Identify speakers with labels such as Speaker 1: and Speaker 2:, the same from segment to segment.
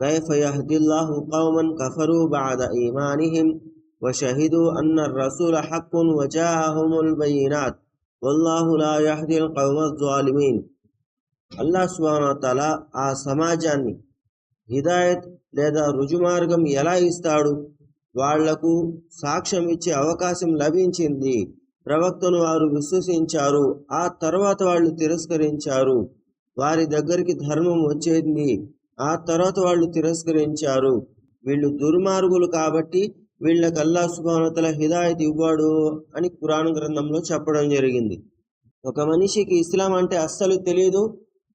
Speaker 1: كيف يهدي الله قوما كفروا بعد إيمانهم وشهدوا أن الرسول حق وجاءهم البينات والله لا يهدي القوم الظالمين అల్లా సుబానతల ఆ సమాజాన్ని హిదాయత్ లేదా రుజుమార్గం ఎలా ఇస్తాడు వాళ్లకు సాక్ష్యం ఇచ్చే అవకాశం లభించింది ప్రవక్తను వారు విశ్వసించారు ఆ తర్వాత వాళ్ళు తిరస్కరించారు వారి దగ్గరికి ధర్మం వచ్చింది ఆ తర్వాత వాళ్ళు తిరస్కరించారు. వీళ్ళు దుర్మార్గులు కాబట్టి వీళ్ళకి అల్లా సుభానతల హిదాయత్ ఇవ్వాడు అని కురాన్ గ్రంథంలో చెప్పడం జరిగింది. ఒక మనిషికి ఇస్లాం అంటే అస్సలు తెలియదు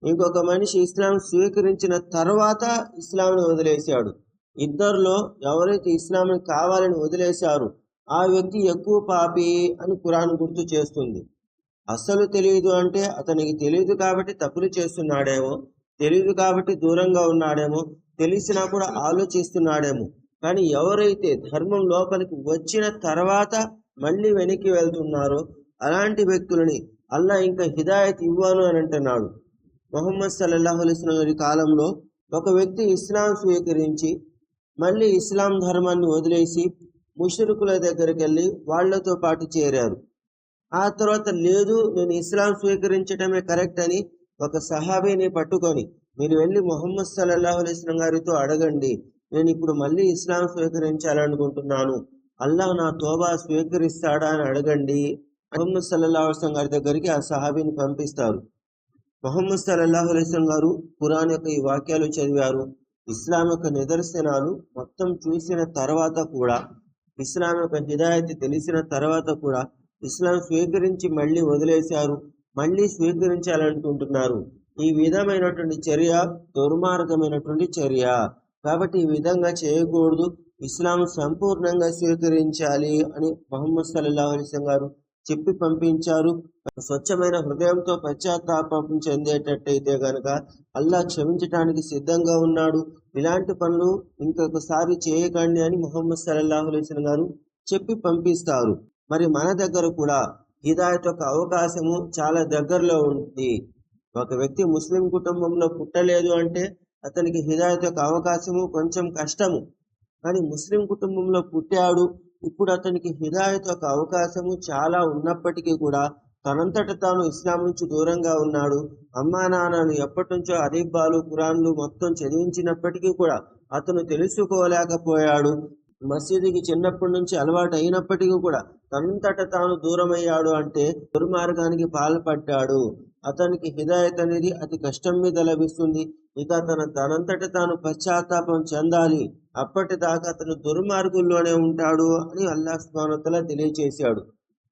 Speaker 1: ఇంకొక మనిషి ఇస్లాం స్వీకరించిన తర్వాత ఇస్లాంని వదిలేశాడు. ఇద్దరిలో ఎవరైతే ఇస్లాంని కావాలని వదిలేశారు ఆ వ్యక్తి ఎక్కువ పాపి అని కురాన్ గుర్తు చేస్తుంది. అస్సలు తెలియదు అంటే అతనికి తెలియదు కాబట్టి తప్పులు చేస్తున్నాడేమో. తెలియదు కాబట్టి దూరంగా ఉన్నాడేమో తెలిసినా కూడా ఆలోచిస్తున్నాడేమో. కానీ ఎవరైతే ధర్మం లోపలికి వచ్చిన తర్వాత మళ్ళీ వెనక్కి వెళ్తున్నారో అలాంటి వ్యక్తులని అల్లా ఇంకా హిదాయత్ ఇవ్వను అని అంటున్నాడు. మొహమ్మద్ సల్లల్లాహు అలైస్లం గారి కాలంలో ఒక వ్యక్తి ఇస్లాం స్వీకరించి మళ్ళీ ఇస్లాం ధర్మాన్ని వదిలేసి ముషరుకుల దగ్గరికి వెళ్ళి వాళ్ళతో పాటు చేరారు. ఆ తర్వాత లేదు నేను ఇస్లాం స్వీకరించడమే కరెక్ట్ అని ఒక సహాబీని పట్టుకొని మీరు వెళ్ళి మొహమ్మద్ సల్లల్లాహు అలైస్లం గారితో అడగండి నేను ఇప్పుడు మళ్ళీ ఇస్లాం స్వీకరించాలనుకుంటున్నాను. అల్లాహ్ నా తోబా స్వీకరిస్తాడా అని అడగండి. మొహమ్మద్ సల్లల్లాహు అలైస్లం గారి దగ్గరికి ఆ సహాబీని పంపిస్తారు. మొహమ్మద్ సల్లల్లాహు అలైస్లం గారు ఖురాన్ యొక్క ఈ వాక్యాలు చదివారు. ఇస్లాం యొక్క నిదర్శనాలు మొత్తం చూసిన తర్వాత కూడా ఇస్లాం యొక్క హిదాయత్ తెలిసిన తర్వాత కూడా ఇస్లాం స్వీకరించి మళ్ళీ వదిలేశారు. మళ్ళీ స్వీకరించాలనుకుంటున్నారు ఈ విధమైనటువంటి చర్య దుర్మార్గమైనటువంటి చర్య. కాబట్టి ఈ విధంగా చేయకూడదు. ఇస్లాం సంపూర్ణంగా స్వీకరించాలి అని మొహమ్మద్ సల్లాహు అలిస్లం గారు చెప్పి పంపించారు. స్వచ్ఛమైన హృదయంతో పశ్చాత్తాపం చెందేటట్టయితే గనక అల్లా క్షమించటానికి సిద్ధంగా ఉన్నాడు. ఇలాంటి పనులు ఇంకొకసారి చేయకండి అని మొహమ్మద్ సల్లాహు అలైస్లం గారు చెప్పి పంపిస్తారు. మరి మన దగ్గర కూడా హిదాయత్ యొక్క అవకాశము చాలా దగ్గరలో ఉంది. ఒక వ్యక్తి ముస్లిం కుటుంబంలో పుట్టలేదు అంటే అతనికి హిదాయత్ యొక్క అవకాశము కొంచెం కష్టము. కానీ ముస్లిం కుటుంబంలో పుట్టాడు ఇప్పుడు అతనికి హిదాయత్ యొక్క అవకాశము చాలా ఉన్నప్పటికీ కూడా తనంతట తాను ఇస్లాం నుంచి దూరంగా ఉన్నాడు. అమ్మా నాన్నను ఎప్పటి నుంచో అరీబ్బాలు కురాన్లు మొత్తం చదివించినప్పటికీ కూడా అతను తెలుసుకోలేకపోయాడు. మసీదుకి చిన్నప్పటి నుంచి అలవాటు అయినప్పటికీ కూడా తనంతట తాను దూరమయ్యాడు అంటే దుర్మార్గానికి పాల్పడ్డాడు. అతనికి హిదాయత్ అనేది అతి కష్టం మీద లభిస్తుంది. ఇక తన తనంతట తాను పశ్చాత్తాపం చెందాలి. అప్పటిదాకా అతను దుర్మార్గుల్లోనే ఉంటాడు అని అల్లా స్వానతల తెలియచేశాడు.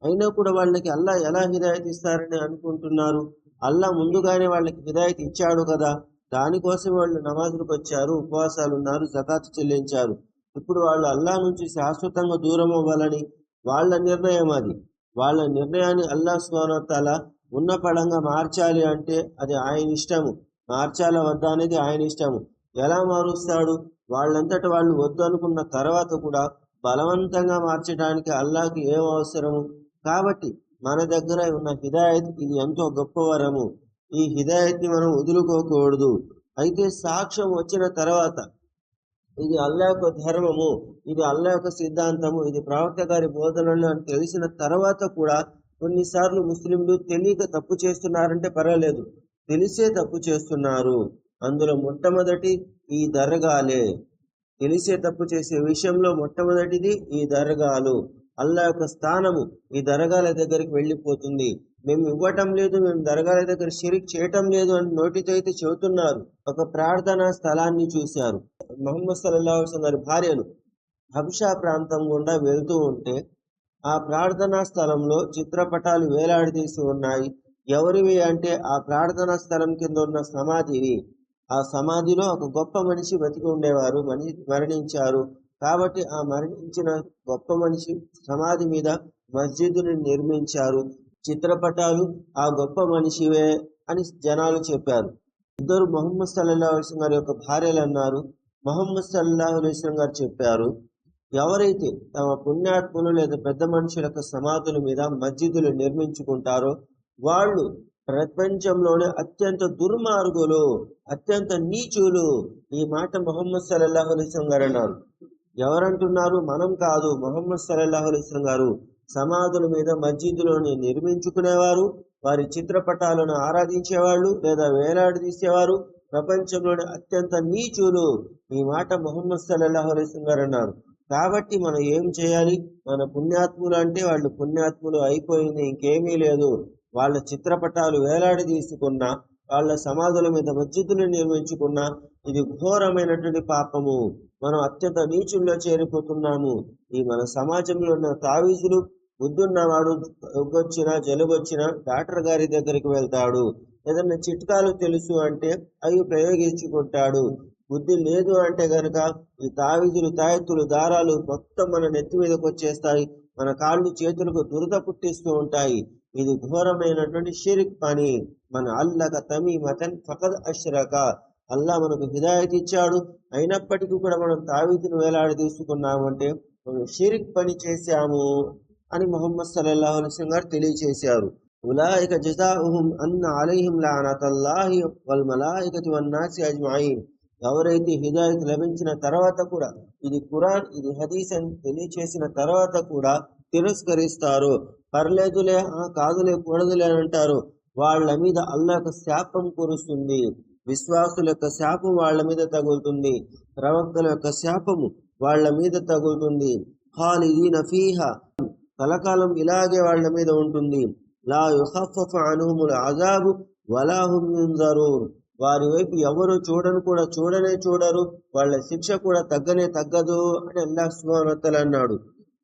Speaker 1: అయినా కూడా వాళ్ళకి అల్లా ఎలా హిదాయత్ ఇస్తారని అనుకుంటున్నారు? అల్లా ముందుగానే వాళ్ళకి హిదాయత్ ఇచ్చాడు కదా. దానికోసం వాళ్ళు నమాజులకు వచ్చారు ఉపవాసాలు ఉన్నారు జకాత్ చెల్లించారు. ఇప్పుడు వాళ్ళు అల్లా నుంచి శాశ్వతంగా దూరం అవ్వాలని వాళ్ళ నిర్ణయం అది. వాళ్ళ నిర్ణయాన్ని అల్లా స్వానతాల ఉన్న పడంగా మార్చాలి అంటే అది ఆయన ఇష్టము. మార్చాల వద్ద అనేది ఆయన ఇష్టము. ఎలా మారుస్తాడు? వాళ్ళంతట వాళ్ళు వద్దు అనుకున్న తర్వాత కూడా బలవంతంగా మార్చడానికి అల్లాకి ఏం అవసరము? కాబట్టి మన దగ్గర ఉన్న హిదాయత్ ఇది ఎంతో గొప్ప వరము. ఈ హిదాయత్ని మనం వదులుకోకూడదు. అయితే సాక్ష్యం వచ్చిన తర్వాత ఇది అల్లా యొక్క ధర్మము ఇది అల్లా యొక్క సిద్ధాంతము ఇది ప్రవక్త గారి బోధనలు అని తెలిసిన తర్వాత కూడా కొన్నిసార్లు ముస్లింలు తెలియక తప్పు చేస్తున్నారంటే పర్వాలేదు. తెలిసే తప్పు చేస్తున్నారు. అందులో మొట్టమొదటి ఈ దర్గాలే. తెలిసే తప్పు చేసే విషయంలో మొట్టమొదటిది ఈ దర్గాలు. అల్లా యొక్క స్థానము ఈ దర్గాల దగ్గరికి వెళ్ళిపోతుంది. మేము ఇవ్వటం లేదు మేము దర్గాల దగ్గర షిరిక్ చేయటం లేదు అని నోటితో అయితే చెబుతున్నారు. ఒక ప్రార్థనా స్థలాన్ని చూశారు. మహమ్మద్ సల్లాహు గారి భార్యలు హబ్షా ప్రాంతం గుండా వెళ్తూ ఉంటే ఆ ప్రార్థనా స్థలంలో చిత్రపటాలు వేలాడదీసి ఉన్నాయి. ఎవరివి అంటే ఆ ప్రార్థనా స్థలం కింద ఉన్న సమాధివి. ఆ సమాధిలో ఒక గొప్ప మనిషి బతికి ఉండేవారు మనిషి మరణించారు. కాబట్టి ఆ మరణించిన గొప్ప మనిషి సమాధి మీద మస్జిద్ని నిర్మించారు. చిత్రపటాలు ఆ గొప్ప మనిషివే అని జనాలు చెప్పారు. ఇద్దరు మొహమ్మద్ సల్లాహు అలైస్లం గారి యొక్క భార్యలు అన్నారు. మొహమ్మద్ సల్లాహు అలైస్లం గారు చెప్పారు ఎవరైతే తమ పుణ్యాత్ములు లేదా పెద్ద మనుషుల యొక్క సమాధుల మీద మస్జిదులు నిర్మించుకుంటారో వాళ్ళు ప్రపంచంలోనే అత్యంత దుర్మార్గులు అత్యంత నీచులు. ఈ మాట మొహమ్మద్ సల్లల్లాహు అలైస్లం గారు అన్నారు. ఎవరంటున్నారు? మనం కాదు. మొహమ్మద్ సల్లల్లాహు అలైస్లం గారు సమాధుల మీద మస్జిద్లోని నిర్మించుకునేవారు వారి చిత్రపటాలను ఆరాధించేవాళ్ళు లేదా వేలాడదీసేవారు ప్రపంచంలోని అత్యంత నీచులు. ఈ మాట మొహమ్మద్ సల్లల్లాహు అలైస్లం గారు అన్నారు. కాబట్టి మనం ఏం చేయాలి? మన పుణ్యాత్ములు అంటే వాళ్ళు పుణ్యాత్ములు అయిపోయింది ఇంకేమీ లేదు. వాళ్ళ చిత్రపటాలు వేలాడి తీసుకున్నా వాళ్ళ సమాధుల మీద మస్జిద్దులు నిర్మించుకున్నా ఇది ఘోరమైనటువంటి పాపము. మనం అత్యంత నీచుల్లో చేరిపోతున్నాము. ఈ మన సమాజంలో ఉన్న తావీజులు బుద్ధున్నవాడు వచ్చినా జలుబొచ్చినా డాక్టర్ గారి దగ్గరికి వెళ్తాడు. ఏదన్నా చిట్కాలు తెలుసు అంటే అవి ప్రయోగించుకుంటాడు. బుద్ధి లేదు అంటే గనక ఈ తావిజులు తాయెత్తులు దారాలు మొత్తం మన నెత్తి మీదకి వచ్చేస్తాయి. మన కాళ్ళు చేతులకు దురద పుట్టిస్తూ ఉంటాయి. ఇది ఘోరమైనటువంటి షిరిక్ పని. మన అల్లక తమీమతన్ ఫకద్ అష్రక. అల్లా మనకు హిదాయత్ ఇచ్చాడు. అయినప్పటికీ కూడా మనం తావీతును వేలాడి తీసుకున్నామంటే మనం షిరిక్ పని చేశాము అని మొహమ్మద్ సల్లాహు అలైహి గారు తెలియచేశారు. ఉలాయిక జజాహుం అన్న అలైహిం లానతల్లాహి వల్ మలాయికతి వన్నాసి అజ్మాయిన్. ఎవరైతే హిదాయత్ లభించిన తర్వాత కూడా ఇది ఖురాన్ ఇది హదీస్ అని తెలియచేసిన తర్వాత కూడా తిరస్కరిస్తారు. పర్లేదులే ఆ కాదులే కూడదులే అని అంటారు. వాళ్ళ మీద అల్లా శాపం కురుస్తుంది. విశ్వాసుల యొక్క శాపం వాళ్ళ మీద తగులుతుంది. ప్రవక్తల యొక్క శాపము వాళ్ళ మీద తగులుతుంది. ఖాలిదీన ఫీహ. కలకాలం ఇలాగే వాళ్ళ మీద ఉంటుంది. లా యుఖఫఫ అన్హుముల్ అజాబు వలా వారి వైపు ఎవరు చూడను కూడా చూడనే చూడరు. వాళ్ళ శిక్ష కూడా తగ్గనే తగ్గదు అని అల్లాహ్ సుబ్హానహు అన్నాడు.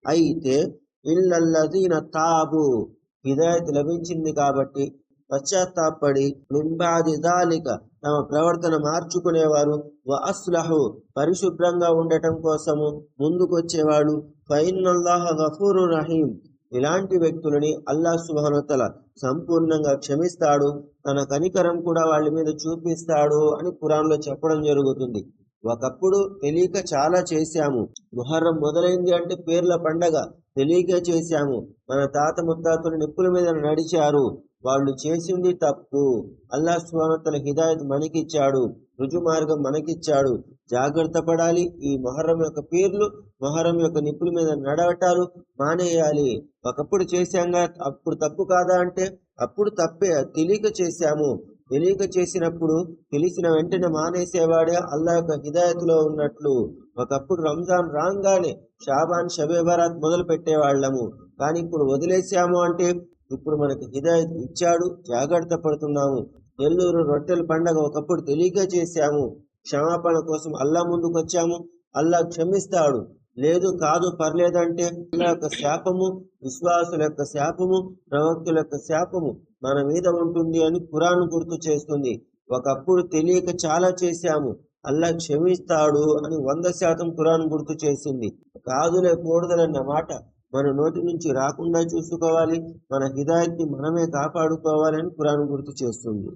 Speaker 1: అయితే ఇల్లల్లదీన తాబు. హిదాయత్ లభించింది కాబట్టి పశ్చాత్తాపడి. నింబాది దాలిక. తమ ప్రవర్తన మార్చుకునేవారు. వ అస్లహు పరిశుభ్రంగా ఉండటం కోసము ముందుకొచ్చేవాడు. ఫైనల్లాహ గఫూరు రహీం. ఇలాంటి వ్యక్తులని అల్లా సుభానతల సంపూర్ణంగా క్షమిస్తాడు. తన కనికరం కూడా వాళ్ళ మీద చూపిస్తాడు అని పురాణంలో చెప్పడం జరుగుతుంది. ఒకప్పుడు తెలియక చాలా చేశాము. ముహర్రం మొదలైంది అంటే పేర్ల పండగ తెలియక చేశాము. మన తాత ముత్తాతలు నిప్పుల మీద నడిచారు. వాళ్ళు చేసింది తప్పు. అల్లా స్వామతల హిదాయత్ మనకిచ్చాడు. రుజు మార్గం మనకిచ్చాడు. జాగ్రత్త పడాలి. ఈ మొహరం యొక్క పేర్లు మొహరం యొక్క నిప్పుల మీద నడవటాలు మానేయాలి. ఒకప్పుడు చేశాంగా అప్పుడు తప్పు కాదా అంటే అప్పుడు తప్పే తెలియక చేశాము. తెలియక చేసినప్పుడు తెలిసిన వెంటనే మానేసేవాడే అల్లా యొక్క హిదాయతులో ఉన్నట్లు. ఒకప్పుడు రంజాన్ రాగానే షాబాన్ షబే బరాత్ మొదలు పెట్టేవాళ్ళము కానీ ఇప్పుడు వదిలేసాము అంటే ఇప్పుడు మనకు హిదాయత్ ఇచ్చాడు జాగ్రత్త పడుతున్నాము. నెల్లూరు రొట్టెల పండగ ఒకప్పుడు తెలియక చేశాము. క్షమాపణ కోసం అల్లా ముందుకు వచ్చాము. అల్లా క్షమిస్తాడు. లేదు కాదు పర్లేదంటే అల్లా యొక్క శాపము విశ్వాసుల యొక్క శాపము ప్రవక్తుల యొక్క శాపము మన మీద ఉంటుంది అని పురాణం గుర్తు చేస్తుంది. ఒకప్పుడు తెలియక చాలా చేశాము. అల్లా క్షమిస్తాడు అని వంద శాతం పురాణం గుర్తు చేసింది. కాదులే కూడదలన్న మాట. మన నోటి నుంచి రాకుండా చూసుకోవాలి. మన హిదాయత్ని మనమే కాపాడుకోవాలని పురాణం గుర్తు చేస్తుంది.